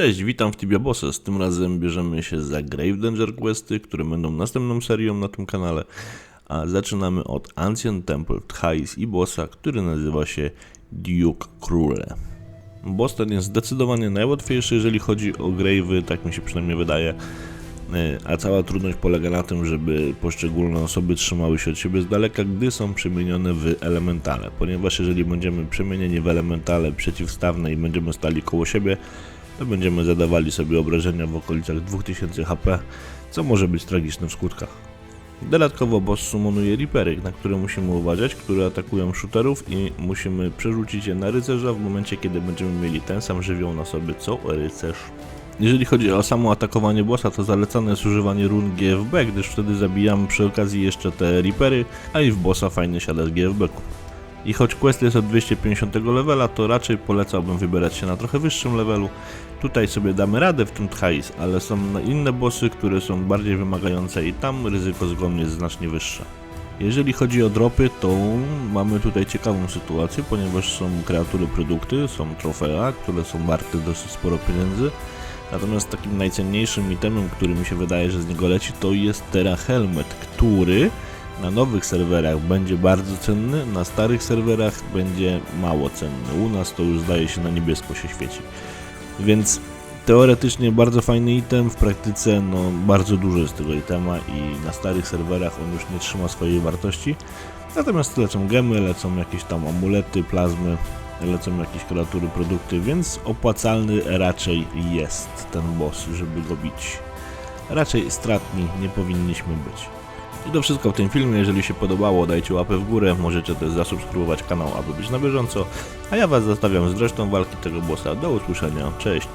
Cześć, witam w Tibia Bosses. Tym razem bierzemy się za Grave Danger Questy, które będą następną serią na tym kanale. A zaczynamy od Ancient Temple, Thais i bossa, który nazywa się Duke Króle. Boss ten jest zdecydowanie najłatwiejszy, jeżeli chodzi o Grave'y, tak mi się przynajmniej wydaje. E, A cała trudność polega na tym, żeby poszczególne osoby trzymały się od siebie z daleka, gdy są przemienione w elementale. Ponieważ jeżeli będziemy przemienieni w elementale przeciwstawne i będziemy stali koło siebie, to będziemy zadawali sobie obrażenia w okolicach 2000 HP, co może być tragiczne w skutkach. Dodatkowo boss summonuje Reapery, na które musimy uważać, które atakują shooterów i musimy przerzucić je na rycerza w momencie, kiedy będziemy mieli ten sam żywioł na sobie co rycerz. Jeżeli chodzi o samo atakowanie bossa, to zalecane jest używanie run GFB, gdyż wtedy zabijamy przy okazji jeszcze te Reapery, a i w bossa fajnie siada z GFB-ków. I choć quest jest od 250 levela, to raczej polecałbym wybierać się na trochę wyższym levelu. Tutaj sobie damy radę w tym Thais, ale są inne bossy, które są bardziej wymagające i tam ryzyko zgonu jest znacznie wyższe. Jeżeli chodzi o dropy, to mamy tutaj ciekawą sytuację, ponieważ są kreatury produkty, są trofea, które są warte dosyć sporo pieniędzy. Natomiast takim najcenniejszym itemem, który mi się wydaje, że z niego leci, to jest Terra Helmet, który na nowych serwerach będzie bardzo cenny, na starych serwerach będzie mało cenny. U nas to już zdaje się na niebiesko się świeci. Więc teoretycznie bardzo fajny item, w praktyce no bardzo dużo jest tego itema i na starych serwerach on już nie trzyma swojej wartości. Natomiast lecą gemy, lecą jakieś tam amulety, plazmy, lecą jakieś kreatury, produkty, więc opłacalny raczej jest ten boss, żeby go bić. Raczej stratni nie powinniśmy być. I to wszystko w tym filmie. Jeżeli się podobało, dajcie łapę w górę. Możecie też zasubskrybować kanał, aby być na bieżąco. A ja Was zostawiam z resztą walki tego bossa. Do usłyszenia. Cześć.